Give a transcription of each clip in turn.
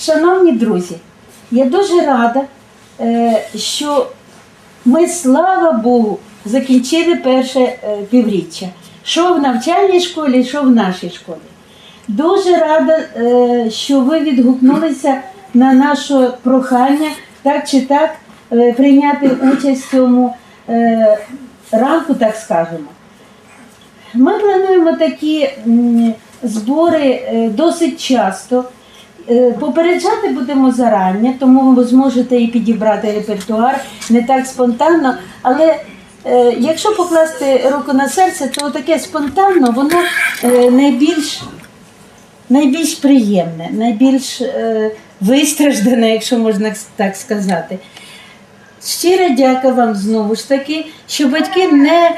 Шановні друзі, я дуже рада, е, що ми, слава Богу, закінчили перше е, півріччя. Що в навчальній школі, що в нашій школі. Дуже рада, е, що ви відгукнулися на наше прохання так чи так прийняти участь в цьому ранку, так скажемо. Ми плануємо такі збори досить часто. Е, Попереджати будемо зарані, тому ви зможете і підібрати репертуар не так спонтанно. Але е, якщо покласти руку на серце, то таке спонтанно, воно е, найбільш, найбільш приємне, найбільш вистраждане, якщо можна так сказати. Щира дяка вам знову ж таки, що батьки не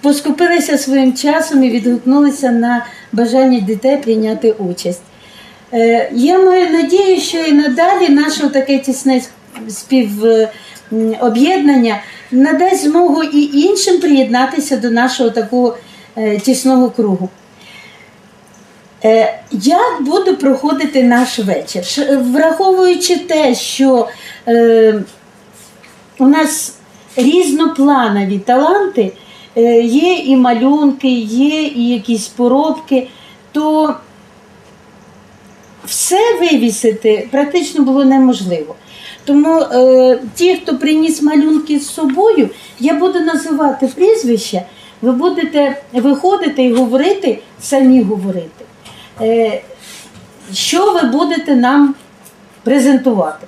поскупилися своїм часом і відгукнулися на бажання дітей прийняти участь. Е, Я маю надію, що і надалі наше таке тісне співоб'єднання надасть змогу і іншим приєднатися до нашого такого е, тісного кругу. Е, Як буде проходити наш вечір? Враховуючи те, що е, у нас різнопланові таланти, е, є і малюнки, є і якісь поробки, то все вивісити практично було неможливо. Тому е, ті, хто приніс малюнки з собою, я буду називати прізвища, ви будете виходити і говорити, самі говорити, е, що ви будете нам презентувати.